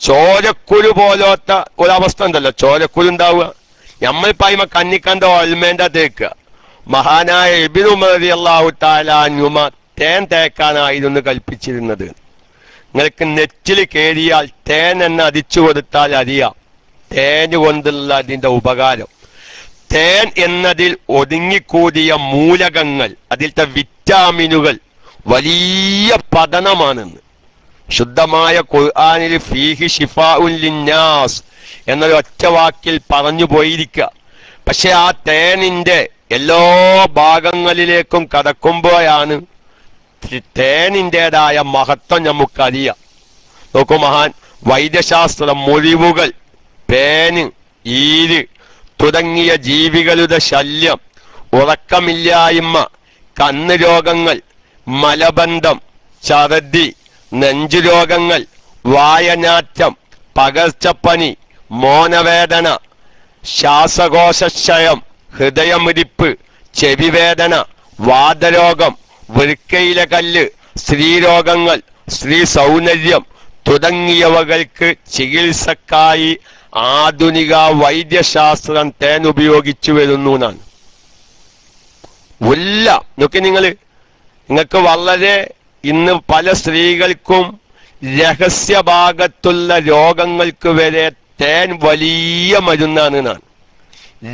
ചോരക്കുരു പോലോത്ത ഒരവസ്ഥ ഉണ്ടല്ലോ. ചോരക്കുരു ഉണ്ടാവുക. നമ്മൾ പായ്മ കന്നിക്കണ്ട ഒൽമേന്റെ തേക്കുക മഹാനായ എബിനുമതി തേൻ തേക്കാനായിരുന്നു കൽപ്പിച്ചിരുന്നത്. നിങ്ങൾക്ക് നെറ്റിൽ കയറിയാൽ തേൻ എന്ന് അതിച്ചു കൊടുത്താൽ അറിയാം. തേൻ കൊണ്ടുള്ള അതിന്റെ ഉപകാരം. തേൻ എന്നതിൽ ഒതുങ്ങിക്കൂടിയ മൂലകങ്ങൾ അതിലത്തെ വിറ്റാമിനുകൾ വലിയ പഠനമാണെന്ന്. ശുദ്ധമായ ഖുർആനിൽ ഫീഹി ഷിഫാസ് എന്നൊരു ഒറ്റ വാക്കിൽ പറഞ്ഞു പോയിരിക്കുക. പക്ഷെ ആ തേനിന്റെ എല്ലാ ഭാഗങ്ങളിലേക്കും കടക്കുമ്പോഴാണ് തേനിന്റെതായ മഹത്വം നമുക്കറിയാം. നോക്കൂ മഹാൻ വൈദ്യശാസ്ത്ര മുറിവുകൾ പേന് ഈര് തുടങ്ങിയ ജീവികളുടെ ശല്യം ഉറക്കമില്ലായ്മ കണ്ണ് രോഗങ്ങൾ മലബന്ധം ഛർദി നെഞ്ചുരോഗങ്ങൾ വായനാറ്റം പകർച്ചപ്പനി മോനവേദന ശ്വാസകോശക്ഷയം ഹൃദയമിടിപ്പ് ചെവിവേദന വാദരോഗം വൃക്കയിലെ കല്ല് സ്ത്രീരോഗങ്ങൾ സ്ത്രീ സൗന്ദര്യം തുടങ്ങിയവകൾക്ക് ചികിത്സക്കായി ആധുനിക വൈദ്യശാസ്ത്രം തേൻ ഉപയോഗിച്ചു വരുന്നു എന്നാണ്. ഉല്ല നോക്കി നിങ്ങൾ നിങ്ങൾക്ക് വളരെ ഇന്ന് പല സ്ത്രീകൾക്കും രഹസ്യഭാഗത്തുള്ള രോഗങ്ങൾക്ക് വരെ തേൻ വലിയ മരുന്നാണ് നാൻ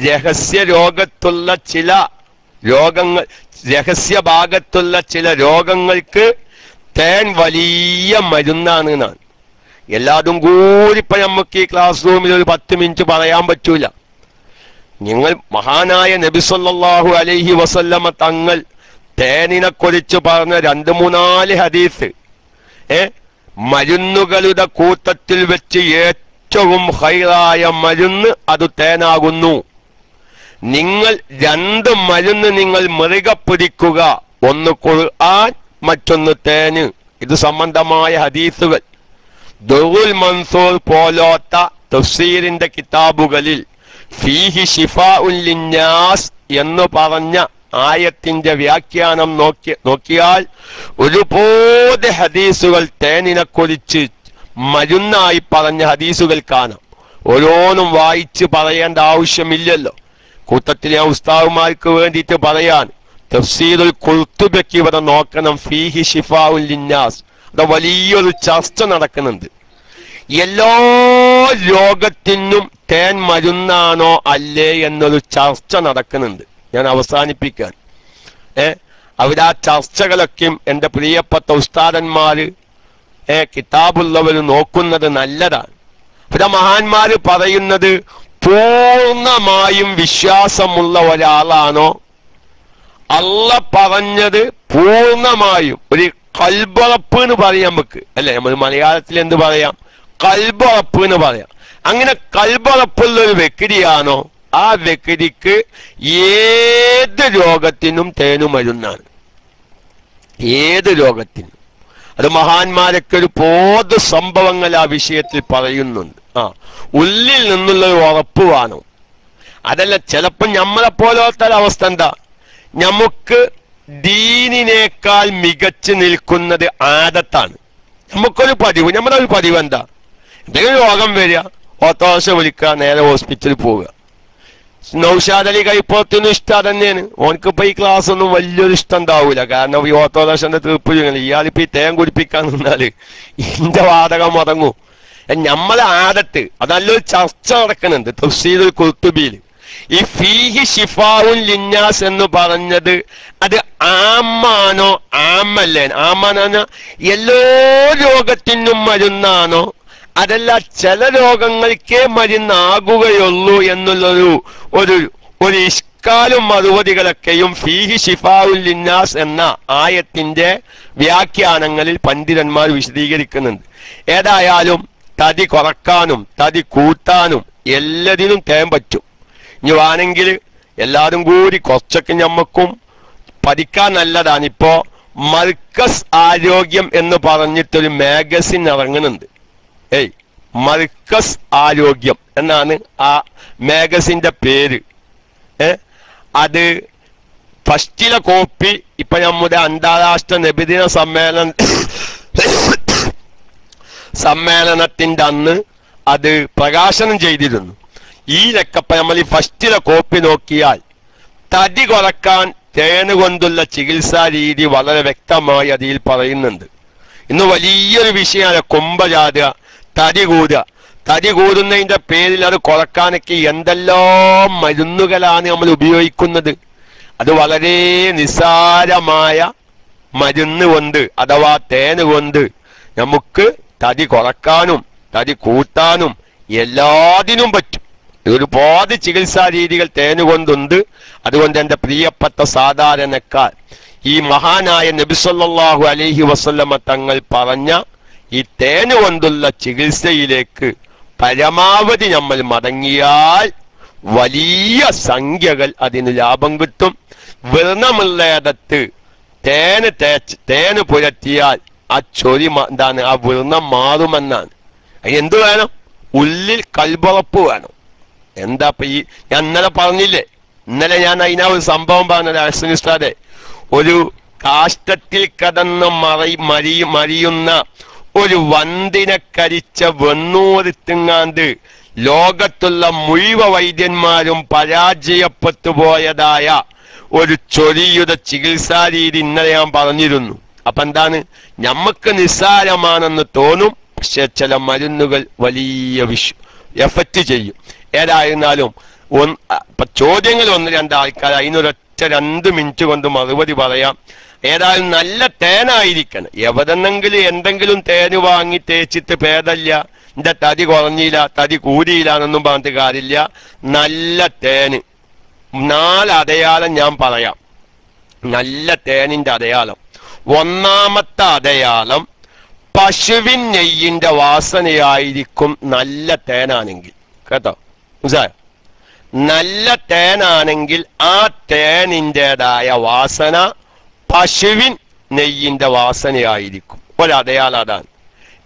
രഹസ്യ രോഗത്തുള്ള ചില രോഗങ്ങൾ രഹസ്യ ഭാഗത്തുള്ള ചില രോഗങ്ങൾക്ക് തേൻ വലിയ മരുന്നാണ് നാൻ എല്ലാതും കൂടി ഇപ്പൊ നമുക്ക് ഈ ക്ലാസ് റൂമിൽ ഒരു പത്ത് മിനിറ്റ് പറയാൻ പറ്റൂല. നിങ്ങൾ മഹാനായ നബിസൊല്ലാഹു അലൈഹി വസല്ലമ തങ്ങൾ തേനിനെ കുറിച്ച് പറഞ്ഞ രണ്ട് മൂന്നാൽ ഹദീസ് ഏ? മരുന്നുകളുടെ കൂട്ടത്തിൽ വെച്ച് ഏറ്റവും ഹൈറായ മരുന്ന് അത് തേനാകുന്നു. നിങ്ങൾ രണ്ട് മരുന്ന് നിങ്ങൾ മൃഗ പിടിക്കുക. ഒന്ന് ഖുർആൻ മറ്റൊന്ന് തേന്. ഇത് സംബന്ധമായ ഹദീസുകൾ. ദുറുൽ മൻസൂർ പോലോത്ത തഫ്സീറിന്റെ കിതാബുകളിൽ ഫീഹി ഷിഫ ഉൽ എന്ന് പറഞ്ഞ ആയത്തിന്റെ വ്യാഖ്യാനം നോക്കി നോക്കിയാൽ ഒരുപാട് ഹദീസുകൾ തേനിനെ കുറിച്ച് മരുന്നായി പറഞ്ഞ ഹദീസുകൾ കാണാം. ഓരോന്നും വായിച്ച് പറയേണ്ട ആവശ്യമില്ലല്ലോ. കൂട്ടത്തിലെ ഉസ്താവുമാർക്ക് വേണ്ടിയിട്ട് പറയാൻ തഫ്സീദുൽ കുർത്തുബയ്ക്ക് ഇവിടെ നോക്കണം ഫീഹി ഷിഫാഉൽ ലിന്നാസ്. അത് വലിയൊരു ചർച്ച നടക്കുന്നുണ്ട്. എല്ലാ രോഗത്തിനും തേൻ മരുന്നാണോ അല്ലേ എന്നൊരു ചർച്ച നടക്കുന്നുണ്ട്. ഞാൻ അവസാനിപ്പിക്കാൻ. ഏ? അവിടെ ആ ചർച്ചകളൊക്കെയും എന്റെ പ്രിയപ്പെട്ട ഉസ്താദന്മാര് ഏ കിതാബുള്ളവർ നോക്കുന്നത് നല്ലതാണ്. ഇവിടെ മഹാന്മാര് പറയുന്നത് പൂർണമായും വിശ്വാസമുള്ള ഒരാളാണോ? അല്ല പറഞ്ഞത് പൂർണമായും. ഒരു കൽബറപ്പ് എന്ന് പറയാം നമുക്ക്. അല്ലെ? നമ്മൾ മലയാളത്തിൽ എന്ത് പറയാം? കൽബറപ്പ് എന്ന് പറയാം. അങ്ങനെ കൽബറപ്പുള്ള ഒരു വ്യക്തിയാണോ? ആ വ്യക്തിക്ക് ഏത് രോഗത്തിനും തേനു മരുന്നാണ്. ഏത് രോഗത്തിനും. അത് മഹാന്മാരൊക്കെ ഒരു പോത് സംഭവങ്ങൾ ആ വിഷയത്തിൽ പറയുന്നുണ്ട്. ആ ഉള്ളിൽ നിന്നുള്ള ഒരു ഉറപ്പ് വേണം. അതല്ല ചിലപ്പോൾ നമ്മളെ പോലത്തെ അവസ്ഥ എന്താ? നമുക്ക് ദീനിനേക്കാൾ മികച്ചു നിൽക്കുന്നത് ആദത്താണ്. നമുക്കൊരു പതിവ്. നമ്മുടെ ഒരു പതിവ് എന്താ? എന്തെങ്കിലും രോഗം വരിക ഓട്ടോറിക്ഷ വിളിക്കുക നേരെ ഹോസ്പിറ്റലിൽ പോവുക. നൗഷാദ് അലി കൈപ്പുറത്തിന് ഇഷ്ടം തന്നെയാണ്. ഓനക്കിപ്പോ ഈ ക്ലാസ് ഒന്നും വലിയൊരു ഇഷ്ടം ഉണ്ടാവൂല. കാരണം ഈ ഓട്ടോറിക്ഷന്റെ തീർപ്പ് ഇയാളിപ്പോ ഈ തേൻ കുടിപ്പിക്കാൻ നിന്നാൽ ഇന്റെ വാതകം മുടങ്ങും. നമ്മളെ ആദത്ത് അത് നല്ലൊരു ചർച്ച നടക്കുന്നുണ്ട്. തഫ്സീദുൽ കുർത്തുബിയിൽ ഈ ഫീഹി ഷിഫാവുൻ ലിന്നാസ് എന്ന് പറഞ്ഞത് അത് ആമ്മാനോ ആമല്ലേ? ആമ്മാനോ എല്ലാ രോഗത്തിനും മരുന്നാണോ? അതല്ല ചില രോഗങ്ങൾക്കേ മരുന്നാകുകയുള്ളൂ എന്നുള്ളൊരു ഒരു ഒരു ഇഷ്കാലും മറുപടികളൊക്കെയും ഫീഹി ഷിഫാഉൽ ലിന്നാസ് എന്ന ആയത്തിന്റെ വ്യാഖ്യാനങ്ങളിൽ പണ്ഡിതന്മാർ വിശദീകരിക്കുന്നുണ്ട്. ഏതായാലും തടി കുറക്കാനും തടി കൂട്ടാനും എല്ലതിനും തേൻ പറ്റും. ഇനി വേണമെങ്കിൽ എല്ലാവരും കൂടി കുറച്ചൊക്കെ ഞമ്മക്കും പഠിക്കാൻ നല്ലതാണ് ഇപ്പോ മർക്കസ് ആരോഗ്യം എന്ന് പറഞ്ഞിട്ടൊരു മാഗസിൻ ഇറങ്ങുന്നുണ്ട്. ഏയ് മർക്കസ് ആരോഗ്യം എന്നാണ് ആ മാഗസിന്റെ പേര്. ഏ അത് ഫസ്റ്റിലെ കോപ്പി ഇപ്പൊ നമ്മുടെ അന്താരാഷ്ട്ര നബിദിന സമ്മേളന സമ്മേളനത്തിന്റെ അന്ന് അത് പ്രകാശനം ചെയ്തിരുന്നു. ഈ ലക്കപ്പ നമ്മൾ ഈ ഫസ്റ്റിലെ കോപ്പി നോക്കിയാൽ തടി കുറയ്ക്കാൻ തേന് കൊണ്ടുള്ള ചികിത്സാ രീതി വളരെ വ്യക്തമായി അതിൽ പറയുന്നുണ്ട്. ഇന്ന് വലിയൊരു വിഷയമാണ് കൊമ്പ ചാടുക. തടി കൂതുക തടി കൂതുന്നതിന്റെ പേരിൽ അത് കുറക്കാനൊക്കെ എന്തെല്ലാം മരുന്നുകളാണ് നമ്മൾ ഉപയോഗിക്കുന്നത്. അത് വളരെ നിസ്സാരമായ മരുന്ന് കൊണ്ട് അഥവാ തേന് കൊണ്ട് നമുക്ക് തടി കുറക്കാനും തടി കൂട്ടാനും എല്ലാത്തിനും പറ്റും. ഒരുപാട് ചികിത്സാ രീതികൾ തേനുകൊണ്ടുണ്ട് അതുകൊണ്ട് എന്റെ പ്രിയപ്പെട്ട സാധാരണക്കാർ ഈ മഹാനായ നബിസൊല്ലാഹു അലഹി വസല്ലമ തങ്ങൾ പറഞ്ഞ ഈ തേന് കൊണ്ടുള്ള ചികിത്സയിലേക്ക് പരമാവധി നമ്മൾ മടങ്ങിയാൽ വലിയ സംഖ്യകൾ അതിന് ലാഭം കിട്ടും. വ്രണമുള്ളയിടത്ത് തേന് തേച്ച് തേന് പുരട്ടിയാൽ ആ ചൊരി എന്താണ് ആ വ്രണം മാറുമെന്നാണ്. എന്ത് വേണം? ഉള്ളിൽ കൽബുറപ്പ് വേണം. എന്താ ഈ ഞാൻ ഇന്നലെ പറഞ്ഞില്ലേ ഇന്നലെ ഞാൻ അതിനാ ഒരു സംഭവം പറഞ്ഞത് അസനിസ്റ്റാതെ ഒരു കാഷ്ടത്തിൽ കടന്ന് മറി മരി മരിയുന്ന ഒരു വന്തിനെ കരിച്ച വെണ്ണൂരിത്തിങ്ങാണ്ട് ലോകത്തുള്ള മുഴുവ വൈദ്യന്മാരും പരാജയപ്പെട്ടു പോയതായ ഒരു ചൊരിയുടെ ചികിത്സാ രീതി ഇന്നലെ ഞാൻ പറഞ്ഞിരുന്നു. അപ്പൊ എന്താണ്? നമുക്ക് നിസ്സാരമാണെന്ന് തോന്നും പക്ഷെ ചില മരുന്നുകൾ വലിയ വിഷു എഫക്റ്റ് ചെയ്യും. ഏതായിരുന്നാലും ഒന്ന് ചോദ്യങ്ങൾ ഒന്ന് രണ്ട് ആൾക്കാർ അതിനൊരൊറ്റ രണ്ട് മിനിറ്റ് കൊണ്ട് മറുപടി പറയാം. ഏതായാലും നല്ല തേനായിരിക്കണം. എവിടെന്നെങ്കിലും എന്തെങ്കിലും തേന് വാങ്ങി തേച്ചിട്ട് ഭേദമില്ല എന്റെ തടി കുറഞ്ഞില്ല തടി കൂടിയില്ല എന്നൊന്നും പറഞ്ഞിട്ട് കാര്യമില്ല. നല്ല തേന്. നാലടയാളം ഞാൻ പറയാം. നല്ല തേനിന്റെ അടയാളം. ഒന്നാമത്തെ അടയാളം പശുവിൻ നെയ്യിന്റെ വാസനയായിരിക്കും നല്ല തേനാണെങ്കിൽ. കേട്ടോ? നല്ല തേനാണെങ്കിൽ ആ തേനിന്റെതായ വാസന പശുവിൻ നെയ്യിന്റെ വാസനയായിരിക്കും. ഒരടയാളം അതാണ്.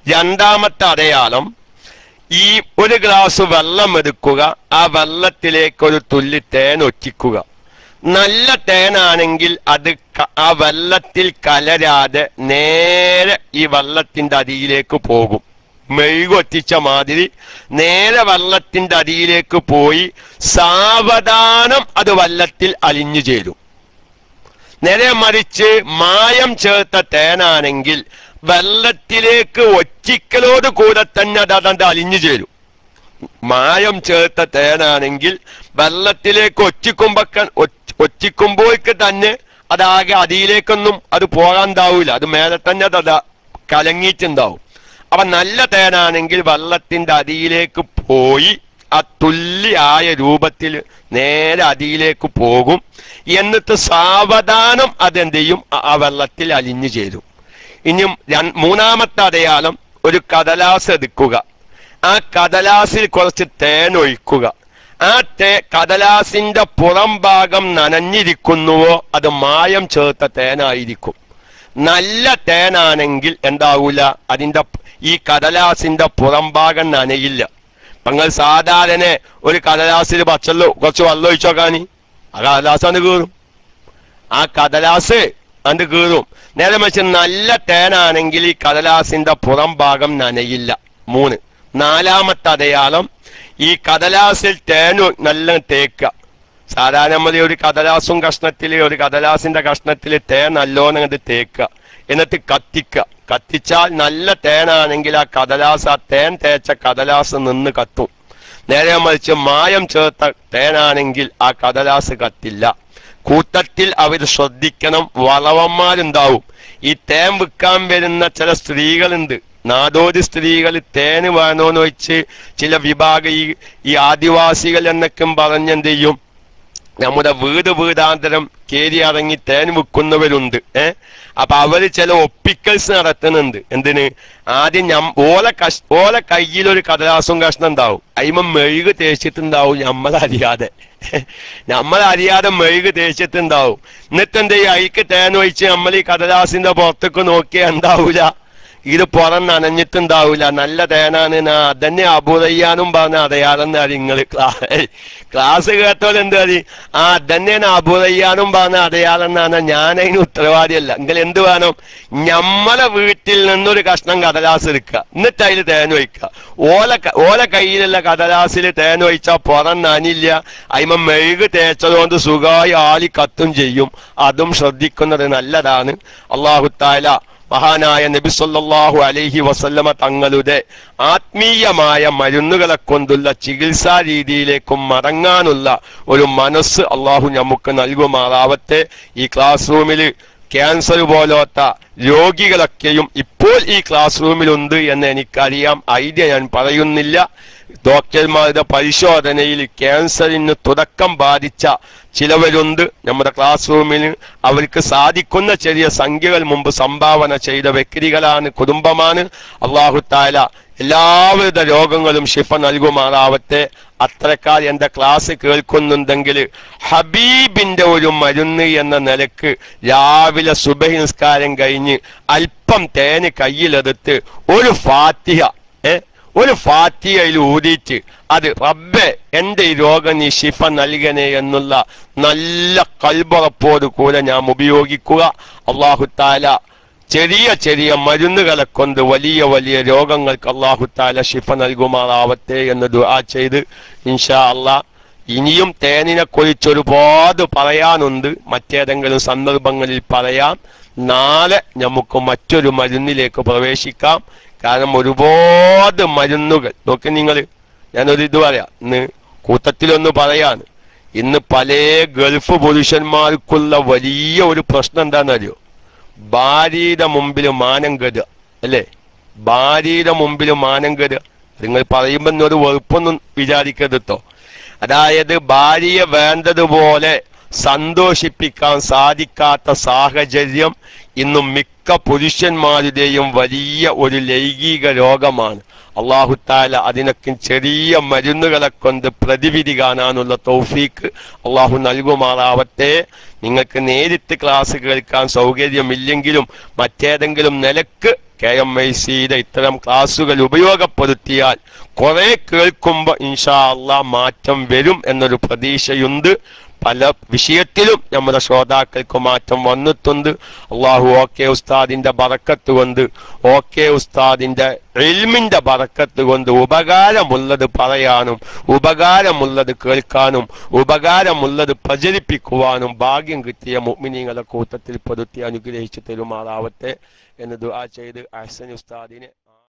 രണ്ടാമത്തെ അടയാളം ഈ ഒരു ഗ്ലാസ് വെള്ളം എടുക്കുക ആ വെള്ളത്തിലേക്ക് ഒരു തുള്ളി തേൻ ഒറ്റിക്കുക. നല്ല തേനാണെങ്കിൽ അത് ആ വെള്ളത്തിൽ കലരാതെ നേരെ ഈ വെള്ളത്തിന്റെ അടിയിലേക്ക് പോകും. മെഴുകൊറ്റിച്ച മാതിരി നേരെ വെള്ളത്തിന്റെ അടിയിലേക്ക് പോയി സാവധാനം അത് വെള്ളത്തിൽ അലിഞ്ഞു ചേരും. നേരെ മറിച്ച് മായം ചേർത്ത തേനാണെങ്കിൽ വെള്ളത്തിലേക്ക് ഒറ്റിക്കലോട് കൂടെ തന്നെ അത് അതണ്ട് അലിഞ്ഞു ചേരും. മായം ചേർത്ത തേനാണെങ്കിൽ വെള്ളത്തിലേക്ക് ഒറ്റിക്കുമ്പോ ഒറ്റിക്കുമ്പോഴേക്ക് തന്നെ അതാകെ അതിയിലേക്കൊന്നും അത് പോകാണ്ടാവൂല. അത് മേലെ തന്നെ അത് കലങ്ങിയിട്ടുണ്ടാവും. അപ്പൊ നല്ല തേനാണെങ്കിൽ വെള്ളത്തിന്റെ അടിയിലേക്ക് പോയി ആ തുല്യായ രൂപത്തിൽ നേരെ അടിയിലേക്ക് പോകും. എന്നിട്ട് സാവധാനം അതെന്ത് ചെയ്യും ആ- ആ വെള്ളത്തിൽ അലിഞ്ഞു ചേരും. ഇനിയും മൂന്നാമത്തെ അടയാളം ഒരു കടലാസ് എടുക്കുക. ആ കടലാസിൽ കുറച്ച് തേൻ ഒഴിക്കുക. ആ തേ കടലാസിന്റെ പുറം ഭാഗം നനഞ്ഞിരിക്കുന്നുവോ അത് മായം ചേർത്ത തേനായിരിക്കും. നല്ല തേനാണെങ്കിൽ എന്താവൂല? അതിന്റെ ഈ കടലാസിന്റെ പുറം ഭാഗം നനയില്ല. നിങ്ങൾ സാധാരണ ഒരു കടലാസിൽ പച്ചല്ലോ കുറച്ച് വെള്ളം ഒഴിച്ചോക്കാനി ആ കടലാസ് അത് കീറും. ആ കടലാസ് അത് കീറും. നേരെ വെച്ച് നല്ല തേനാണെങ്കിൽ ഈ കടലാസിന്റെ പുറം ഭാഗം നനയില്ല. മൂന്ന്. നാലാമത്തെ അടയാളം ഈ കടലാസിൽ തേനു നല്ല തേക്കുക. സാധാരണ മതി ഒരു കടലാസും കഷ്ണത്തിൽ ഒരു കടലാസിന്റെ കഷ്ണത്തിൽ തേൻ നല്ലോണം അങ്ങോട്ട് തേക്കുക. എന്നിട്ട് കത്തിക്കുക കത്തിച്ചാൽ നല്ല തേനാണെങ്കിൽ ആ കടലാസ് ആ തേൻ തേച്ച കടലാസ് നിന്ന് കത്തും. നേരെ മറിച്ച് മായം ചേർത്ത തേനാണെങ്കിൽ ആ കടലാസ് കത്തില്ല. കൂട്ടത്തിൽ അവർ ശ്രദ്ധിക്കണം വളവന്മാരുണ്ടാവും. ഈ തേൻ വിൽക്കാൻ വരുന്ന ചില സ്ത്രീകളുണ്ട്. നാടോടി സ്ത്രീകൾ തേന് വേണോന്ന് വെച്ച് ചില വിഭാഗ ഈ ഈ ആദിവാസികൾ എന്നൊക്കെ പറഞ്ഞെന്ത് ചെയ്യും? നമ്മുടെ വീട് വീടാന്തരം കേരി ഇറങ്ങി തേൻ വിൽക്കുന്നവരുണ്ട് ഏ? അപ്പൊ അവർ ചില ഒപ്പിക്കൽസ് നടത്തുന്നുണ്ട്. എന്തിന്? ആദ്യം ഞം ഓല കഷ് ഓല കയ്യിലൊരു കടലാസും കഷ്ണം ഉണ്ടാവും. അയിമ മെഴുക് തേച്ചിട്ടുണ്ടാവും നമ്മളറിയാതെ നമ്മളറിയാതെ മെഴുക് തേച്ചിട്ടുണ്ടാവും. എന്നിട്ട് എന്ത് ചെയ്യും അയിക്ക് തേൻ ഒഴിച്ച് നമ്മൾ ഈ കടലാസിന്റെ പുറത്തേക്ക് നോക്കിയാൽ എന്താവൂല? ഇത് പുറം നനഞ്ഞിട്ടുണ്ടാവൂല. നല്ല തേനാണ്. അതന്നെ അബുറയ്യാനും പറഞ്ഞ അതയാളെന്ന് അറി നിങ്ങൾ ക്ലാസ് കേട്ടോ എന്ത് അറി ആ അതന്നെയാണ് അബുറയ്യാനും പറഞ്ഞ അതയാളെന്നാണ് ഞാനതിന് ഉത്തരവാദിയല്ല. എങ്കിൽ എന്ത് വേണം? ഞമ്മളെ വീട്ടിൽ നിന്നൊരു കഷ്ണം കടലാസ് എടുക്കുക. എന്നിട്ട് അതിൽ തേൻ ഒഴിക്കുക. ഓല ഓല കയ്യിലുള്ള കടലാസിൽ തേൻ ഒഴിച്ചാൽ പുറം നനില്ല അയിമ മെഴുക് തേച്ചതുകൊണ്ട് സുഖമായി ആളി കത്തും ചെയ്യും. അതും ശ്രദ്ധിക്കുന്നത് നല്ലതാണ്. അള്ളാഹു താല മഹാനായ നബി സല്ലല്ലാഹു അലൈഹി വസല്ലമ തങ്ങളുടെ ആത്മീയമായ മരുന്നുകളെ കൊണ്ടുള്ള ചികിത്സാ രീതിയിലേക്കും മടങ്ങാനുള്ള ഒരു മനസ്സ് അള്ളാഹു നമുക്ക് നൽകുമാറാവട്ടെ. ഈ ക്ലാസ് റൂമിൽ ക്യാൻസർ പോലോത്ത രോഗികളൊക്കെയും ഇപ്പോൾ ഈ ക്ലാസ് റൂമിലുണ്ട് എന്ന് എനിക്കറിയാം. ഐഡിയ ഞാൻ പറയുന്നില്ല. ഡോക്ടർമാരുടെ പരിശോധനയിൽ ക്യാൻസറിന് തുടക്കം ബാധിച്ച ചിലവരുണ്ട്. നമ്മുടെ ക്ലാസ് റൂമിൽ അവർക്ക് സാധിക്കുന്ന ചെറിയ സംഖ്യകൾ മുമ്പ് സംഭാവന ചെയ്ത വ്യക്തികളാണ് കുടുംബമാണ്. അള്ളാഹു താല എല്ലാവരുടെ രോഗങ്ങളും ശിഫ നൽകുമാറാവട്ടെ. അത്രക്കാർ എന്റെ ക്ലാസ് കേൾക്കുന്നുണ്ടെങ്കിൽ ഹബീബിന്റെ ഒരു മരുന്ന് എന്ന നിലയ്ക്ക് രാവിലെ സുബഹി നിസ്കാരം കഴിഞ്ഞ് അല്പം തേന് കയ്യിലെടുത്ത് ഒരു ഫാത്തിഹ ഒരു ഫാത്തിയയിൽ ഊതിയിട്ട് അത് റബ്ബെ എന്റെ ഈ രോഗം നീ ശിഫ നൽകണേ എന്നുള്ള നല്ല കൽബുറപ്പോട് കൂടെ ഞാൻ ഉപയോഗിക്കുക. അള്ളാഹുത്താല ചെറിയ ചെറിയ മരുന്നുകളെ കൊണ്ട് വലിയ വലിയ രോഗങ്ങൾക്ക് അള്ളാഹുത്താല ശിഫ നൽകുമാറാവട്ടെ എന്ന് ദുആ ചെയ്ത് ഇൻഷാ അള്ളാ. ഇനിയും തേനിനെ കുറിച്ച് ഒരുപാട് പറയാനുണ്ട്. മറ്റേതെങ്കിലും സന്ദർഭങ്ങളിൽ പറയാം. നാളെ നമുക്ക് മറ്റൊരു മരുന്നിലേക്ക് പ്രവേശിക്കാം. കാരണം ഒരുപാട് മരുന്നുകൾ. നോക്കി നിങ്ങൾ ഞാനൊരു ഇത് പറയാം. ഇന്ന് കൂട്ടത്തിലൊന്ന് പറയാണ്. ഇന്ന് പല ഗൾഫ് പുരുഷന്മാർക്കുള്ള വലിയ ഒരു പ്രശ്നം എന്താണെന്നറിയോ? ഭാര്യയുടെ മുമ്പിൽ മാനം കരുക അല്ലേ? ഭാര്യയുടെ മുമ്പിൽ മാനം കരുക നിങ്ങൾ പറയുമ്പോൾ ഒരു വെറുപ്പൊന്നും വിചാരിക്കരുതോ അതായത് ഭാര്യയെ വേണ്ടതുപോലെ സന്തോഷിപ്പിക്കാൻ സാധിക്കാത്ത സാഹചര്യം ഇന്നും മിക്ക പുരുഷന്മാരുടെയും വലിയ ഒരു ലൈംഗിക രോഗമാണ്. അള്ളാഹുത്താല അതിനൊക്കെ ചെറിയ മരുന്നുകളെ കൊണ്ട് പ്രതിവിധി കാണാനുള്ള തൗഫീക്ക് അള്ളാഹു നൽകുമാറാവട്ടെ. നിങ്ങൾക്ക് നേരിട്ട് ക്ലാസ് കേൾക്കാൻ സൗകര്യമില്ലെങ്കിലും മറ്റേതെങ്കിലും നിലയ്ക്ക് കെ എം ഐ സിയുടെ ഇത്തരം ക്ലാസ്സുകൾ ഉപയോഗപ്പെടുത്തിയാൽ കുറെ കേൾക്കുമ്പോൾ ഇൻഷാ അള്ളാഹ് മാറ്റം വരും എന്നൊരു പ്രതീക്ഷയുണ്ട്. പല വിഷയത്തിലും നമ്മുടെ ശ്രോതാക്കൾക്ക് മാറ്റം വന്നിട്ടുണ്ട്. അള്ളാഹു ഓക്കെ ഉസ്താദിന്റെ ബറക്കത്ത് കൊണ്ട് ഓക്കെ ഉസ്താദിന്റെ എൽമിന്റെ ബറക്കത്ത് കൊണ്ട് ഉപകാരമുള്ളത് പറയാനും ഉപകാരമുള്ളത് കേൾക്കാനും ഉപകാരമുള്ളത് പ്രചരിപ്പിക്കുവാനും ഭാഗ്യം കിട്ടിയ മുഅ്മിനീങ്ങളുടെ കൂട്ടത്തിൽ പെടുത്തി അനുഗ്രഹിച്ചു തരുമാറാവട്ടെ എന്ന് ദുആ ചെയ്ത് അഹ്സൻ ഉസ്താദിനെ